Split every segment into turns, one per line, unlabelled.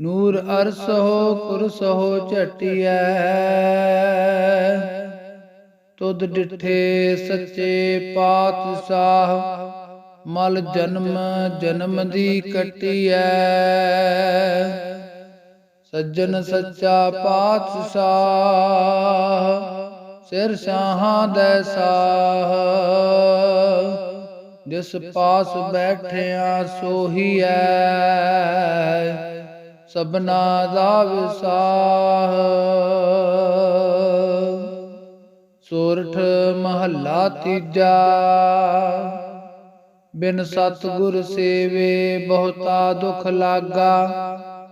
ਨੂਰ ਅਰਸ ਹੋ ਕੁਰਸ ਹੋ ਝਟਿਐ। ਤੁਧ ਡਿਠੇ ਸੱਚੇ ਪਾਤਸ਼ਾਹ, ਮਲ ਜਨਮ ਜਨਮ ਦੀ ਕਟਿਐ। ਸੱਜਣ ਸੱਚਾ ਪਾਤਸ਼ਾਹ, ਸਿਰ ਸਾਹਾਂ ਦੇ ਸਾਹ। ਜਿਸ ਪਾਸ ਬੈਠਿਆ ਸੋਹੀਐ। ਸਭਨਾ ਦਾ ਵਿਸਾਹ ਸੋਰਠ ਮਹੱਲਾ ਤੀਜਾ। ਬਿਨ ਸਤਗੁਰ ਸੇਵੇ ਬਹੁਤਾ ਦੁਖ ਲਾਗਾ,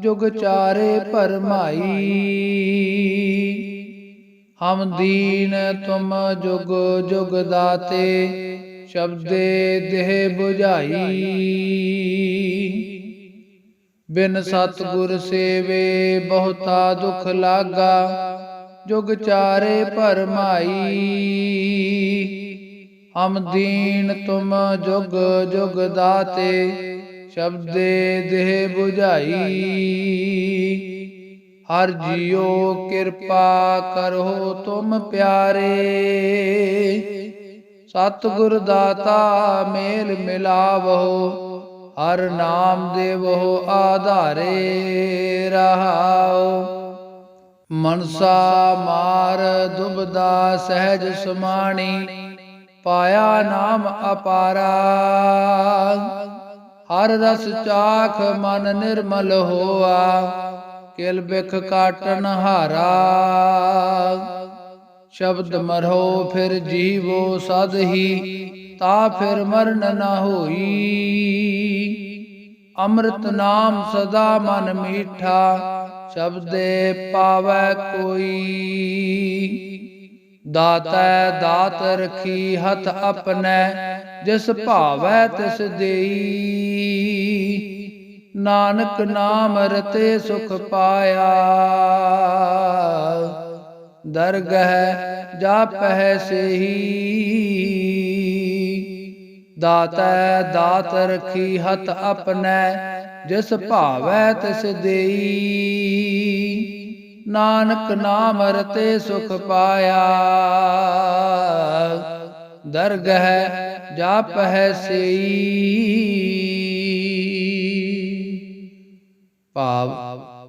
ਜੁਗ ਚਾਰੇ ਭਰਮਾਈ। ਹਮ ਦੀਨ ਤੁਮ ਜੁਗ ਜੁਗ ਦਾਤੇ, ਸ਼ਬਦੇ ਦੇਹ 부ਝਾਈ ਬਿਨ ਸਤਗੁਰ ਸੇਵੇ ਬਹੁਤਾ ਦੁਖ ਲਾਗਾ, ਜੁਗ ਚਾਰੇ ਭਰਮਾਈ। ਹਮ ਦੀਨ ਤੁਮ ਜੁਗ ਜੁਗ ਦਾਤੇ, ਸ਼ਬਦੇ ਦੇਹ 부ਝਾਈ ਹਰ ਜੀਓ ਕਿਰਪਾ ਕਰੋ ਤੁਮ ਪਿਆਰੇ। ਸਤਿਗੁਰ ਦਾਤਾ ਮੇਲ ਮਿਲਾਵੋ ਹਰ ਨਾਮ ਦੇਵੋ ਆਧਾਰੇ ਰਹਾਓ। ਮਨਸਾ ਮਾਰ ਦੁਬਦਾ ਸਹਿਜ ਸੁਮਾਣੀ, ਪਾਇਆ ਨਾਮ ਅਪਾਰਾ। ਹਰ ਰਸ ਚਾਖ ਮਨ ਨਿਰਮਲ ਹੋਆ, ਕਿਲ ਬਿਖ ਕਾਟਨ ਹਾਰਾ। ਸ਼ਬਦ ਮਰੋ ਫਿਰ ਜੀਵੋ ਸਦ ਹੀ, ਤਾ ਫਿਰ ਮਰਨ ਨਾ ਹੋਈ। ਅੰਮ੍ਰਿਤ ਨਾਮ ਸਦਾ ਮਨ ਮੀਠਾ, ਸ਼ਬਦੇ ਪਾਵੈ ਕੋਈ। ਦਾਤੈ ਦਾਤ ਰਖੀ ਹੱਥ ਆਪਣੇ, ਜਿਸ ਭਾਵੈ ਤਿਸ ਦੇਈ। ਨਾਨਕ ਨਾਮ ਰਤੇ ਸੁਖ ਪਾਇਆ। ਦਰਗਹ ਜਾਪਹਿ ਸਹੀ। ਦਾਤੈ ਦਾਤ ਰਖੀ ਹੱਥ ਆਪਣੈ, ਜਿਸ ਭਾਵੈ ਤਿਸ ਦੇਈ। ਨਾਨਕ ਨਾਮ ਰਤੇ ਸੁਖ ਪਾਇਆ। ਦਰਗਹ ਜਾਪਹਿ ਸਈ। ਭਾਵ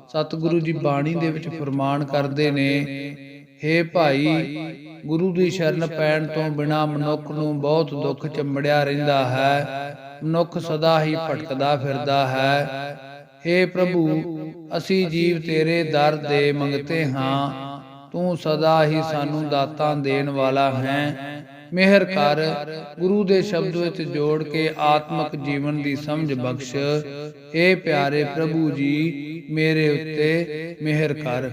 ਸਤਿਗੁਰੂ ਜੀ ਬਾਣੀ ਦੇ ਵਿੱਚ ਫਰਮਾਨ ਕਰਦੇ ਨੇ, ਹੇ ਭਾਈ ਗੁਰੂ ਦੀ ਸ਼ਰਨ ਪੈਣ ਤੋਂ ਬਿਨਾ ਮਨੁੱਖ ਨੂੰ ਬਹੁਤ ਦੁੱਖ ਚੰਬੜਿਆ ਰਹਿੰਦਾ ਹੈ। ਮਨੁੱਖ ਸਦਾ ਹੀ ਭਟਕਦਾ ਫਿਰਦਾ ਹੈ। ਹੇ। ਪ੍ਰਭੂ ਅਸੀਂ ਜੀਵ ਤੇਰੇ ਦਰ ਦੇ ਮੰਗਤੇ ਹਾਂ। ਤੂੰ ਸਦਾ ਹੀ ਸਾਨੂੰ ਦਾਤਾਂ ਦੇਣ ਵਾਲਾ ਹੈ। ਮਿਹਰ ਕਰ, ਗੁਰੂ ਦੇ ਸ਼ਬਦ ਵਿੱਚ ਜੋੜ ਕੇ ਆਤਮਿਕ ਜੀਵਨ ਦੀ ਸਮਝ ਬਖਸ਼। ਏ ਪਿਆਰੇ ਪ੍ਰਭੂ ਜੀ, ਮੇਰੇ ਉੱਤੇ ਮਿਹਰ ਕਰ।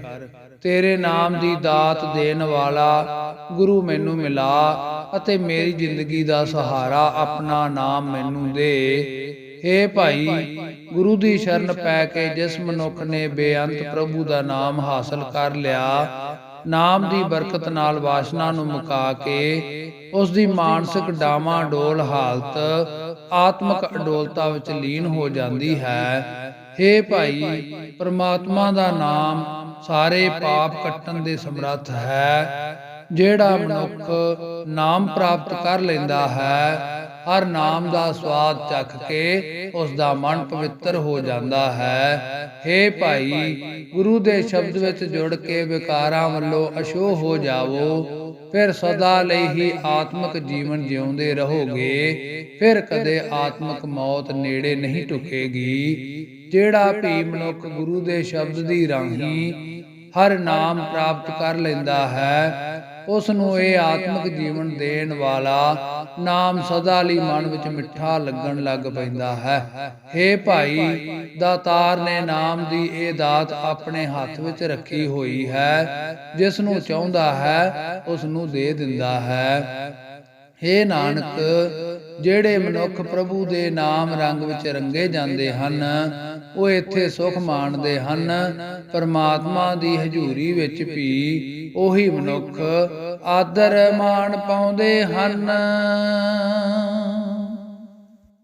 ਤੇਰੇ ਨਾਮ ਦੀ ਦਾਤ ਦੇਣ ਵਾਲਾ ਗੁਰੂ ਮੈਨੂੰ ਮਿਲਾ ਅਤੇ ਮੇਰੀ ਜ਼ਿੰਦਗੀ ਦਾ ਸਹਾਰਾ ਆਪਣਾ ਨਾਮ ਮੈਨੂੰ ਦੇ। ਏ ਭਾਈ, ਗੁਰੂ ਦੀ ਸ਼ਰਨ ਪੈ ਕੇ ਜਿਸ ਮਨੁੱਖ ਨੇ ਬੇਅੰਤ ਪ੍ਰਭੂ ਦਾ ਨਾਮ ਹਾਸਲ ਕਰ ਲਿਆ ਨਾਮ ਦੀ ਬਰਕਤ ਨਾਲ ਵਾਸ਼ਨਾ ਨੂੰ ਮੁਕਾ ਕੇ ਉਸ ਦੀ ਮਾਨਸਿਕ ਡਾਮਾ ਡੋਲ ਹਾਲਤ ਆਤਮਿਕ ਅਡੋਲਤਾ ਵਿੱਚ ਲੀਨ ਹੋ ਜਾਂਦੀ ਹੈ। हे ਭਾਈ, ਪ੍ਰਮਾਤਮਾ ਦਾ ਨਾਮ ਸਾਰੇ ਪਾਪ ਕੱਟਣ ਦੇ ਸਮਰੱਥ ਹੈ। ਜਿਹੜਾ ਮਨੁੱਖ ਨਾਮ ਪ੍ਰਾਪਤ ਕਰ ਲੈਂਦਾ ਹੈ ਹਰ ਨਾਮ ਦਾ ਸਵਾਦ ਚੱਖ ਕੇ ਉਸ ਦਾ ਮਨ ਪਵਿੱਤਰ ਹੋ ਜਾਂਦਾ ਹੈ। हे ਭਾਈ, ਗੁਰੂ ਦੇ ਸ਼ਬਦ ਵਿੱਚ ਜੁੜ ਕੇ ਵਿਕਾਰਾਂ ਵੱਲੋਂ ਅਸ਼ੋਹ ਹੋ ਜਾਵੋ। ਫਿਰ ਸਦਾ ਲਈ ਹੀ ਆਤਮਿਕ ਜੀਵਨ ਜਿਉਂਦੇ ਰਹੋਗੇ। ਫਿਰ ਕਦੇ ਆਤਮਿਕ ਮੌਤ ਨੇੜੇ ਨਹੀਂ ਟੁਕੇਗੀ। ਜਿਹੜਾ ਭੀ ਮਨੁੱਖ ਗੁਰੂ ਦੇ ਸ਼ਬਦ ਦੀ ਰਾਹੀਂ ਹਰ ਨਾਮ ਪ੍ਰਾਪਤ ਕਰ ਲੈਂਦਾ ਹੈ ਉਸ ਨੂੰ ਇਹ ਆਤਮਿਕ ਜੀਵਨ ਦੇਣ ਵਾਲਾ ਨਾਮ ਸਦਾ ਲਈ ਮਨ ਵਿੱਚ ਮਿੱਠਾ ਲੱਗਣ ਲੱਗ ਪੈਂਦਾ ਹੈ। हे ਭਾਈ, ਦਾਤਾਰ ਨੇ ਨਾਮ ਦੀ ਇਹ ਦਾਤ ਆਪਣੇ ਹੱਥ ਵਿੱਚ ਰੱਖੀ ਹੋਈ ਹੈ ਜਿਸ ਨੂੰ ਚਾਹੁੰਦਾ ਹੈ ਉਸ ਨੂੰ ਦੇ ਦਿੰਦਾ ਹੈ। हे ਨਾਨਕ ਜਿਹੜੇ ਮਨੁੱਖ ਪ੍ਰਭੂ ਦੇ ਨਾਮ ਰੰਗ ਵਿੱਚ ਰੰਗੇ ਜਾਂਦੇ ਹਨ, ਉਹ ਇੱਥੇ ਸੁਖ ਮਾਣਦੇ ਹਨ। ਪਰਮਾਤਮਾ ਦੀ ਹਜ਼ੂਰੀ ਵਿੱਚ ਵੀ ਉਹੀ ਮਨੁੱਖ ਆਦਰ ਮਾਣ ਪਾਉਂਦੇ ਹਨ।